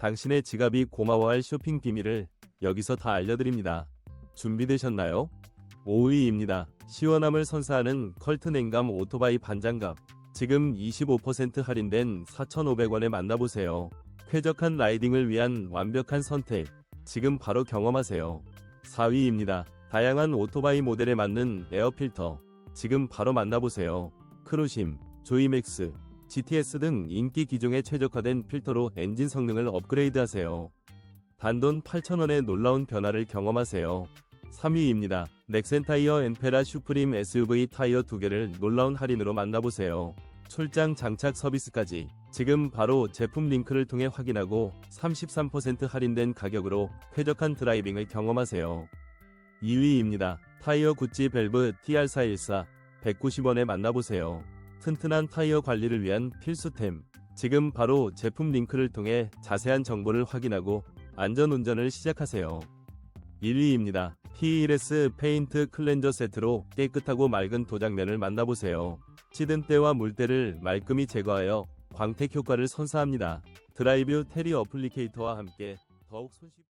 당신의 지갑이 고마워할 쇼핑 비밀을 여기서 다 알려드립니다. 준비되셨나요? 5위입니다. 시원함을 선사하는 컬트 냉감 오토바이 반장갑. 지금 25% 할인된 4,500원에 만나보세요. 쾌적한 라이딩을 위한 완벽한 선택. 지금 바로 경험하세요. 4위입니다. 다양한 오토바이 모델에 맞는 에어 필터. 지금 바로 만나보세요. 크루심, 조이맥스, GTS 등 인기 기종에 최적화된 필터로 엔진 성능을 업그레이드하세요. 단돈 8,000원의 놀라운 변화를 경험하세요. 3위입니다. 넥센 타이어 엔페라 슈프림 SUV 타이어 2개를 놀라운 할인으로 만나보세요. 출장 장착 서비스까지 지금 바로 제품 링크를 통해 확인하고 33% 할인된 가격으로 쾌적한 드라이빙을 경험하세요. 2위입니다. 타이어 구찌 밸브 TR414 190원에 만나보세요. 튼튼한 타이어 관리를 위한 필수템. 지금 바로 제품 링크를 통해 자세한 정보를 확인하고 안전 운전을 시작하세요. 1위입니다. T1S 페인트 클렌저 세트로 깨끗하고 맑은 도장면을 만나보세요. 찌든 때와 물때를 말끔히 제거하여 광택 효과를 선사합니다. 드라이브 테리 어플리케이터와 함께 더욱 손쉽